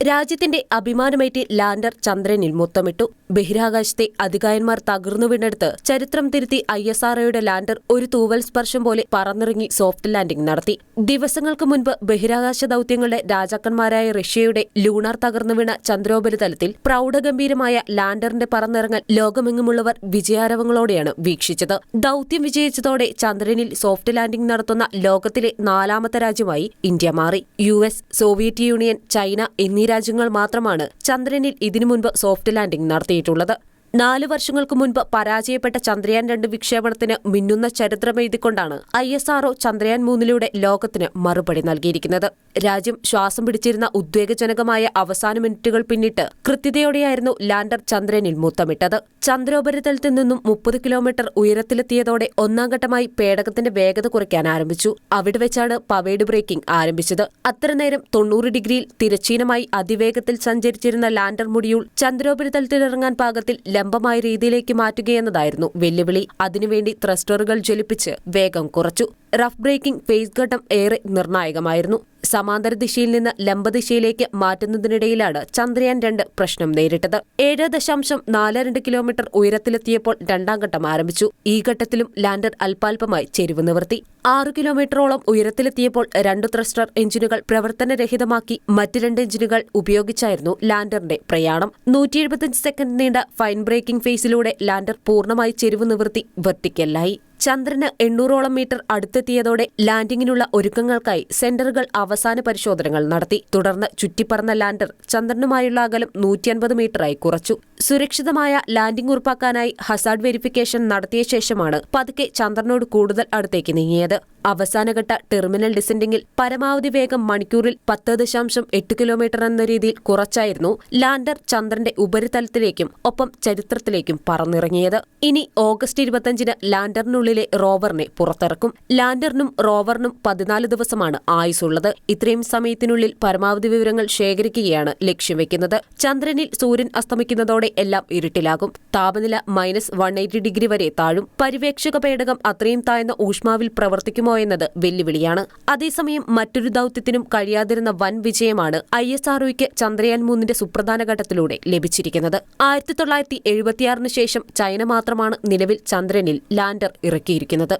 രാജ്യത്തിന്റെ അഭിമാനമേറ്റി ലാൻഡർ ചന്ദ്രനിൽ മുത്തമിട്ടു. ബഹിരാകാശത്തെ അധികായന്മാർ തകർന്നു വീണെടുത്ത് ചരിത്രം തിരുത്തി ഐ എസ് ആർഒയുടെ ലാൻഡർ ഒരു തൂവൽ സ്പർശം പോലെ പറന്നിറങ്ങി സോഫ്റ്റ് ലാൻഡിംഗ് നടത്തി. ദിവസങ്ങൾക്ക് മുൻപ് ബഹിരാകാശ ദൌത്യങ്ങളുടെ രാജാക്കന്മാരായ റഷ്യയുടെ ലൂണാർ തകർന്നു വീണ ചന്ദ്രോപരിതലത്തിൽ പ്രൗഢഗംഭീരമായ ലാൻഡറിന്റെ പറന്നിറങ്ങൽ ലോകമെങ്ങുമുള്ളവർ വിജയാരവങ്ങളോടെയാണ് വീക്ഷിച്ചത്. ദൌത്യം വിജയിച്ചതോടെ ചന്ദ്രനിൽ സോഫ്റ്റ് ലാൻഡിംഗ് നടത്തുന്ന ലോകത്തിലെ നാലാമത്തെ രാജ്യമായി ഇന്ത്യ മാറി. യു സോവിയറ്റ് യൂണിയൻ ചൈന എന്നീ രാജ്യങ്ങൾ മാത്രമാണ് ചന്ദ്രനിൽ ഇതിനു മുൻപ് സോഫ്റ്റ് ലാൻഡിംഗ് നടത്തിയിട്ടുള്ളത്. നാല് വർഷങ്ങൾക്ക് മുൻപ് പരാജയപ്പെട്ട ചന്ദ്രയാൻ രണ്ട് വിക്ഷേപണത്തിന് മിന്നുന്ന ചരിത്രമെഴുതിക്കൊണ്ടാണ് I S R O Chandrayaan മൂന്നിലൂടെ ലോകത്തിന് മറുപടി നൽകിയിരിക്കുന്നത്. രാജ്യം ശ്വാസം പിടിച്ചിരുന്ന ഉദ്വേഗജനകമായ അവസാന മിനിറ്റുകൾ പിന്നിട്ട് കൃത്യതയോടെയായിരുന്നു ലാൻഡർ ചന്ദ്രനിൽ മുത്തമിട്ടത്. ചന്ദ്രോപരിതലത്തിൽ നിന്നും മുപ്പത് കിലോമീറ്റർ ഉയരത്തിലെത്തിയതോടെ ഒന്നാം ഘട്ടമായി പേടകത്തിന്റെ വേഗത കുറയ്ക്കാൻ ആരംഭിച്ചു. അവിടെ വെച്ചാണ് പവേഡ് ബ്രേക്കിംഗ് ആരംഭിച്ചത്. അത്രനേരം തൊണ്ണൂറ് ഡിഗ്രിയിൽ തിരച്ചീനമായി അതിവേഗത്തിൽ സഞ്ചരിച്ചിരുന്ന ലാൻഡർ മുടിയൂൾ ചന്ദ്രോപരിതലത്തിലിറങ്ങാൻ പാകത്തിൽ ലംബമായ രീതിയിലേക്ക് മാറ്റുകയെന്നതായിരുന്നു വെല്ലുവിളി. അതിനുവേണ്ടി ത്രസ്റ്ററുകൾ ജ്വലിപ്പിച്ച് വേഗം കുറച്ചു. റഫ് ബ്രേക്കിംഗ് ഫേസ് ഘട്ടം ഏറെ നിർണായകമായിരുന്നു. സമാന്തര ദിശയിൽ നിന്ന് ലംബദിശയിലേക്ക് മാറ്റുന്നതിനിടയിലാണ് ചന്ദ്രയാൻ രണ്ട് പ്രശ്നം നേരിട്ടത്. ഏഴ് ദശാംശം നാല് രണ്ട് കിലോമീറ്റർ ഉയരത്തിലെത്തിയപ്പോൾ രണ്ടാം ഘട്ടം ആരംഭിച്ചു. ഈ ഘട്ടത്തിലും ലാൻഡർ അല്പാൽപമായി ചെരിവ് നിവർത്തി. ആറ് കിലോമീറ്ററോളം ഉയരത്തിലെത്തിയപ്പോൾ രണ്ടു ത്രസ്റ്റർ എഞ്ചിനുകൾ പ്രവർത്തനരഹിതമാക്കി മറ്റ് രണ്ട് എഞ്ചിനുകൾ ഉപയോഗിച്ചായിരുന്നു ലാൻഡറിന്റെ പ്രയാണം. നൂറ്റി സെക്കൻഡ് നീണ്ട ഫൈൻ ബ്രേക്കിംഗ് ഫേസിലൂടെ ലാൻഡർ പൂർണമായി ചെരിവ് നിവർത്തി വെർട്ടിക്കലായി. ചന്ദ്രന് എണ്ണൂറോളം മീറ്റർ അടുത്തെത്തിയതോടെ ലാൻഡിങ്ങിനുള്ള ഒരുക്കങ്ങൾക്കായി സെന്ററുകൾ അവസാന പരിശോധനകൾ നടത്തി. തുടർന്ന് ചുറ്റിപ്പറന്ന ലാൻഡർ ചന്ദ്രനുമായുള്ള അകലം നൂറ്റിയൻപത് മീറ്ററായി കുറച്ചു. സുരക്ഷിതമായ ലാൻഡിംഗ് ഉറപ്പാക്കാനായി ഹസാർഡ് വെരിഫിക്കേഷൻ നടത്തിയ ശേഷമാണ് പതുക്കെ ചന്ദ്രനോട് കൂടുതൽ അടുത്തേക്ക് നീങ്ങിയത്. അവസാനഘട്ട ടെർമിനൽ ഡിസെൻഡിംഗിൽ പരമാവധി വേഗം മണിക്കൂറിൽ പത്ത് ദശാംശം എട്ട് കിലോമീറ്റർ എന്ന രീതിയിൽ കുറച്ചായിരുന്നു ലാൻഡർ ചന്ദ്രന്റെ ഉപരിതലത്തിലേക്കും ഒപ്പം ചരിത്രത്തിലേക്കും പറന്നിറങ്ങിയത്. ഇനി ഓഗസ്റ്റ് ഇരുപത്തിയഞ്ചിന് ലാൻഡറിനുള്ളിലെ റോവറിനെ പുറത്തിറക്കും. ലാൻഡറിനും റോവറിനും പതിനാല് ദിവസമാണ് ആയുസുള്ളത് ഇത്രയും സമയത്തിനുള്ളിൽ പരമാവധി വിവരങ്ങൾ ശേഖരിക്കുകയാണ് ലക്ഷ്യം വെക്കുന്നത്. ചന്ദ്രനിൽ സൂര്യൻ അസ്തമിക്കുന്നതോടെ എല്ലാം ഇരുട്ടിലാകും. താപനില മൈനസ് വൺ ഡിഗ്രി വരെ താഴും. പരിവേക്ഷക പേടകം അത്രയും താഴ്ന്ന ഊഷ്മാവിൽ പ്രവർത്തിക്കുമോ എന്നത് വെല്ലുവിളിയാണ്. അതേസമയം മറ്റൊരു ദൌത്യത്തിനും കഴിയാതിരുന്ന വൻ വിജയമാണ് ഐ എസ് ആർഒയ്ക്ക് ചന്ദ്രയാൻ മൂന്നിന്റെ സുപ്രധാന ഘട്ടത്തിലൂടെ ലഭിച്ചിരിക്കുന്നത്. ആയിരത്തി തൊള്ളായിരത്തി എഴുപത്തിയാറിന് ശേഷം ചൈന മാത്രമാണ് നിലവിൽ ചന്ദ്രനിൽ ലാൻഡർ ഇറക്കിയിരിക്കുന്നത്.